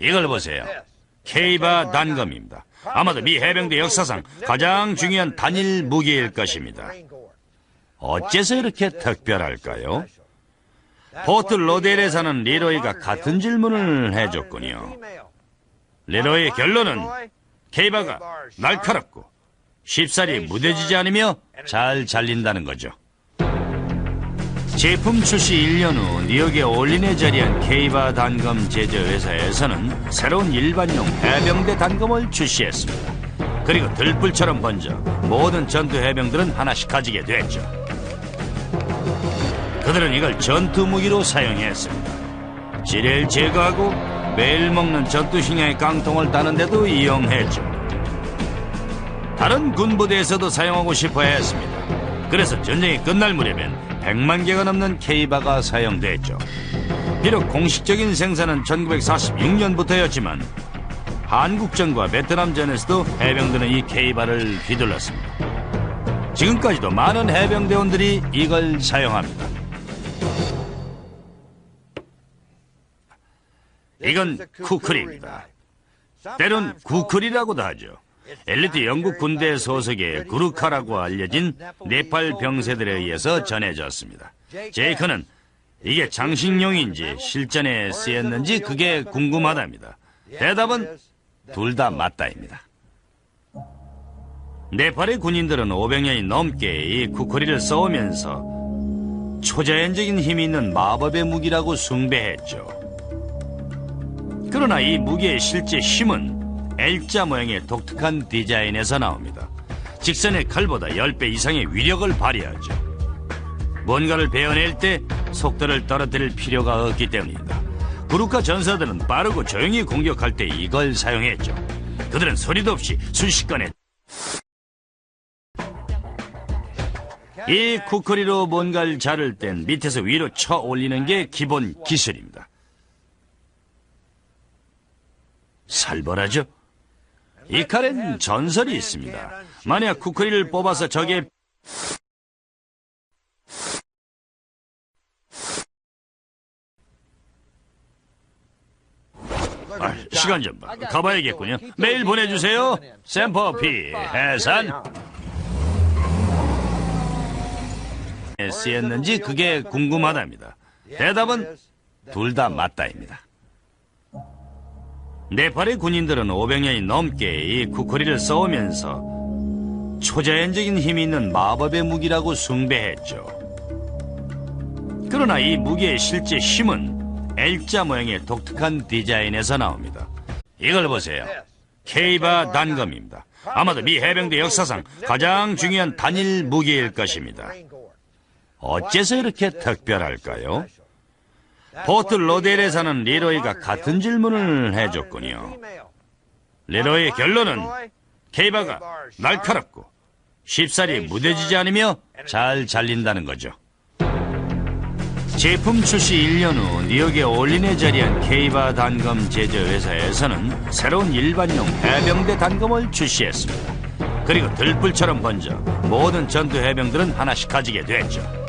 이걸 보세요. 케이바 단검입니다. 아마도 미 해병대 역사상 가장 중요한 단일 무기일 것입니다. 어째서 이렇게 특별할까요? 포트 로델에 사는 리로이가 같은 질문을 해줬군요. 리로이의 결론은 케이바가 날카롭고 쉽사리 무뎌지지 않으며 잘 잘린다는 거죠. 제품 출시 1년 후 뉴욕의 올린에 자리한 케이바 단검 제조 회사에서는 새로운 일반용 해병대 단검을 출시했습니다. 그리고 들불처럼 번져 모든 전투 해병들은 하나씩 가지게 됐죠. 그들은 이걸 전투 무기로 사용했습니다. 지뢰를 제거하고 매일 먹는 전투 식량의 깡통을 따는데도 이용했죠. 다른 군부대에서도 사용하고 싶어 했습니다. 그래서 전쟁이 끝날 무렵엔 100만 개가 넘는 케이바가 사용됐죠. 비록 공식적인 생산은 1946년부터였지만 한국전과 베트남전에서도 해병들은 이 케이바를 휘둘렀습니다. 지금까지도 많은 해병대원들이 이걸 사용합니다. 이건 쿠클입니다. 때론 구클이라고도 하죠. 엘리트 영국 군대 소속의 구루카라고 알려진 네팔 병세들에 의해서 전해졌습니다. 제이크는 이게 장식용인지 실전에 쓰였는지 그게 궁금하답니다. 대답은 둘 다 맞다입니다. 네팔의 군인들은 500년이 넘게 이 쿠코리를 써오면서 초자연적인 힘이 있는 마법의 무기라고 숭배했죠. 그러나 이 무기의 실제 힘은 L자 모양의 독특한 디자인에서 나옵니다. 직선의 칼보다 10배 이상의 위력을 발휘하죠. 뭔가를 베어낼 때 속도를 떨어뜨릴 필요가 없기 때문입니다. 구루카 전사들은 빠르고 조용히 공격할 때 이걸 사용했죠. 그들은 소리도 없이 순식간에 이 쿠커리로 뭔가를 자를 땐 밑에서 위로 쳐 올리는 게 기본 기술입니다. 살벌하죠? 이 칼엔 전설이 있습니다. 만약 쿠커리를 뽑아서 적의 아, 시간 좀 봐. 가봐야겠군요. 메일 보내주세요. 샘퍼 피 해산. 쓰였는지 그게 궁금하답니다. 대답은 둘 다 맞다입니다. 네팔의 군인들은 500년이 넘게 이 쿠코리를 써오면서 초자연적인 힘이 있는 마법의 무기라고 숭배했죠. 그러나 이 무기의 실제 힘은 L자 모양의 독특한 디자인에서 나옵니다. 이걸 보세요. 케이바 단검입니다. 아마도 미 해병대 역사상 가장 중요한 단일 무기일 것입니다. 어째서 이렇게 특별할까요? 포트 로델에 사는 리로이가 같은 질문을 해줬군요. 리로이의 결론은 케이바가 날카롭고 쉽사리 무뎌지지 않으며 잘 잘린다는 거죠. 제품 출시 1년 후 뉴욕의 올린에 자리한 케이바 단검 제조 회사에서는 새로운 일반용 해병대 단검을 출시했습니다. 그리고 들불처럼 번져 모든 전투 해병들은 하나씩 가지게 됐죠.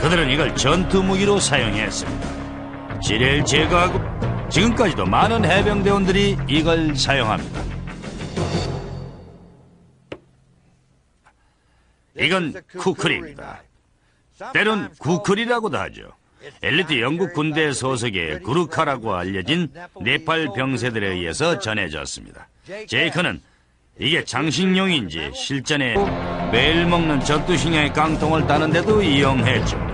그들은 이걸 전투 무기로 사용했습니다. 지뢰를 제거하고 지금까지도 많은 해병대원들이 이걸 사용합니다. 이건 쿠클입니다. 때론 구클이라고도 하죠. 엘리트 영국 군대 소속의 구루카라고 알려진 네팔 병세들에 의해서 전해졌습니다. 제이크는 이게 장식용인지 실전에 매일 먹는 전투 식량의 깡통을 따는데도 이용했죠.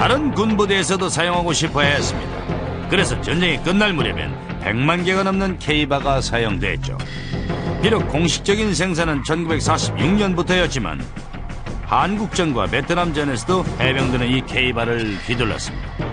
다른 군부대에서도 사용하고 싶어 했습니다. 그래서 전쟁이 끝날 무렵엔 100만 개가 넘는 케이바가 사용됐죠. 비록 공식적인 생산은 1946년부터였지만 한국전과 베트남전에서도 해병들은 이 케이바를 휘둘렀습니다.